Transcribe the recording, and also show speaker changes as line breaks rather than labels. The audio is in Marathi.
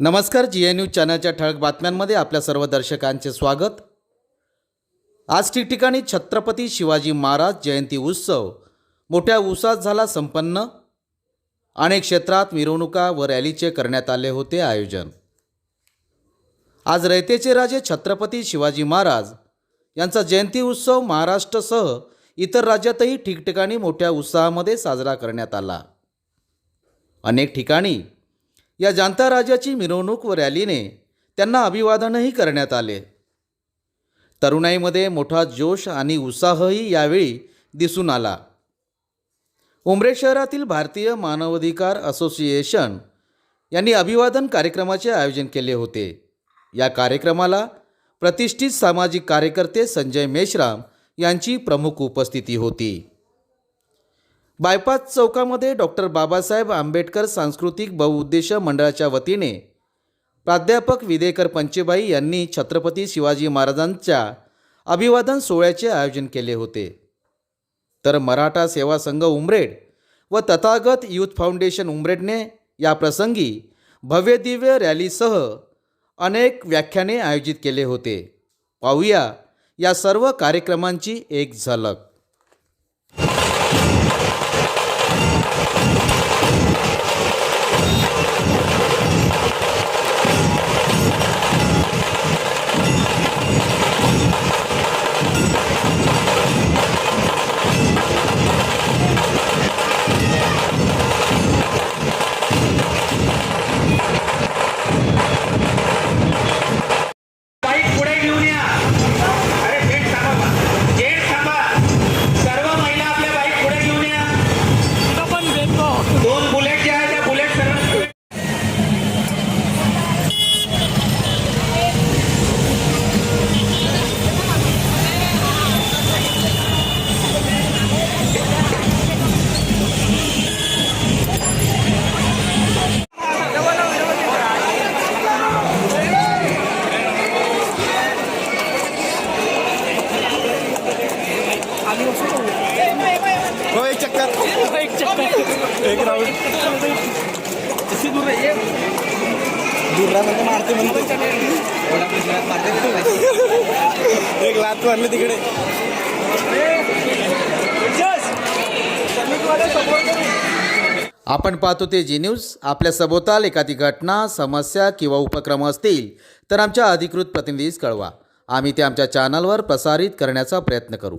नमस्कार जी एन न्यूज चॅनलच्या ठळक बातम्यांमध्ये आपल्या सर्व दर्शकांचे स्वागत. आज ठिकठिकाणी छत्रपती शिवाजी महाराज जयंती उत्सव. मोठ्या उत्साहात झाला संपन्न. अनेक क्षेत्रात मिरवणुका व रॅलीचे करण्यात आले होते आयोजन. आज रयतेचे राजे छत्रपती शिवाजी महाराज यांचा जयंती उत्सव महाराष्ट्रसह इतर राज्यातही ठिकठिकाणी मोठ्या उत्साहामध्ये साजरा करण्यात आला. अनेक ठिकाणी या जाणता राजाची मिरवणूक व रॅलीने त्यांना अभिवादनही करण्यात आले. तरुणाईमध्ये मोठा जोश आणि उत्साहही यावेळी दिसून आला. उमरे शहरातील भारतीय मानवाधिकार असोसिएशन यांनी अभिवादन कार्यक्रमाचे आयोजन केले होते. या कार्यक्रमाला प्रतिष्ठित सामाजिक कार्यकर्ते संजय मेश्राम यांची प्रमुख उपस्थिती होती. बायपास चौकामध्ये डॉक्टर बाबासाहेब आंबेडकर सांस्कृतिक बहुउद्देश मंडळाच्या वतीने प्राध्यापक विदेकर पंचेबाई यांनी छत्रपती शिवाजी महाराजांच्या अभिवादन सोहळ्याचे आयोजन केले होते. तर मराठा सेवा संघ उमरेड व तथागत यूथ फाउंडेशन उमरेडने याप्रसंगी भव्यदिव्य रॅलीसह अनेक व्याख्याने आयोजित केले होते. पाहूया या सर्व कार्यक्रमांची एक झलक.
एक चक्कर एक चक्कर राऊंड किती दूर आहे दूर मारते म्हणतो एक लात मारली तिकडे.
आपण पाहतो ते जी न्यूज. आपल्या सभोवताल एखादी घटना समस्या किंवा उपक्रम असतील तर आमच्या अधिकृत प्रतिनिधीस कळवा. आम्ही ते आमच्या चॅनलवर प्रसारित करण्याचा प्रयत्न करू.